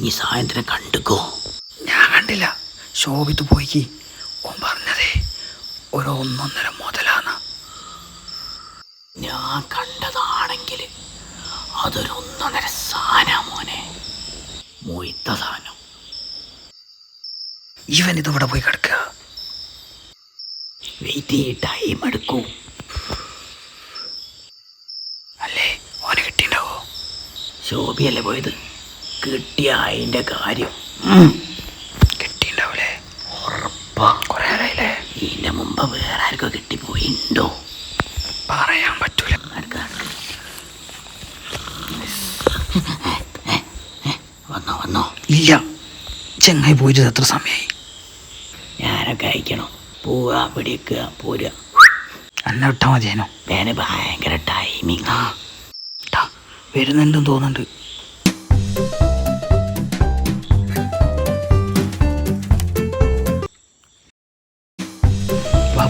ഈ സായന്തിനെ കണ്ടുക്കോ. ഞാൻ കണ്ടില്ല. ശോഭിത്ത് പോയിക്ക്. ഓൻ പറഞ്ഞതേ ഒരു ഒന്നൊന്നര മുതലാണ് ഞാൻ കണ്ടതാണെങ്കിൽ അതൊരു ഒന്നൊന്നര സാന മോനെ. മൊയ്ത്ത സാധനം ഇവൻ ഇതിവിടെ പോയി കിടക്കുക. വെയിറ്റ് ചെയ്ത് ടൈം എടുക്കും. അല്ലേ ഓനെ കിട്ടിയിട്ടുണ്ടാവോ ശോഭിയല്ലേ പോയത്? കിട്ടിയ അതിന്റെ കാര്യം. കിട്ടിണ്ടാവൂലേ? ഉറപ്പാ. കൊറേ ആരായില്ലേ ഇതിന്റെ മുമ്പ് വേറെ ആർക്കോ കിട്ടിപ്പോയിണ്ടോ? പറയാൻ പറ്റൂല. വന്നോ വന്നോ. ഇല്ല. ചെങ്ങായി പോയിട്ട് എത്ര സമയമായി ഞാനൊക്കെ അയക്കണം. പോവുക പിടിക്കുക പോരുക. എന്നെ വിട്ടാ മതിയാനോ. ഞാൻ ഭയങ്കര ടൈമിങ് ആ. വരുന്നുണ്ടെന്ന് തോന്നുന്നുണ്ട്.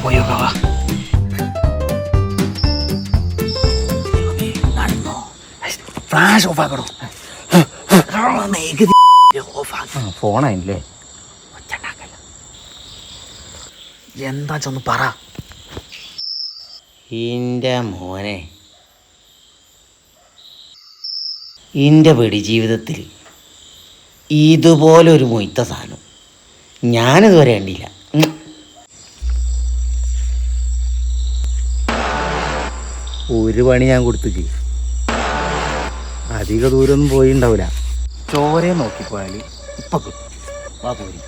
വാ പോയോക്ക വാ നടന്നോ ഫ്ലാഷ് ഓഫ് ആക്കണോ ഫോണായില്ലേ എന്താ ചൊന്ന് പറ. എന്റെ മോനെ. എന്റെ വെടി ജീവിതത്തിൽ ഇതുപോലൊരു മൊയ്ത്ത സാധനം ഞാനിതുവരെ കണ്ടില്ല. ഒരു പണി ഞാൻ കൊടുത്തു ചെയ്യും അധിക ദൂരമൊന്നും പോയി ഉണ്ടാവില്ല ചോരയെ നോക്കിപ്പോയാൽ ഇപ്പൊ കിട്ടും. വാ പോരി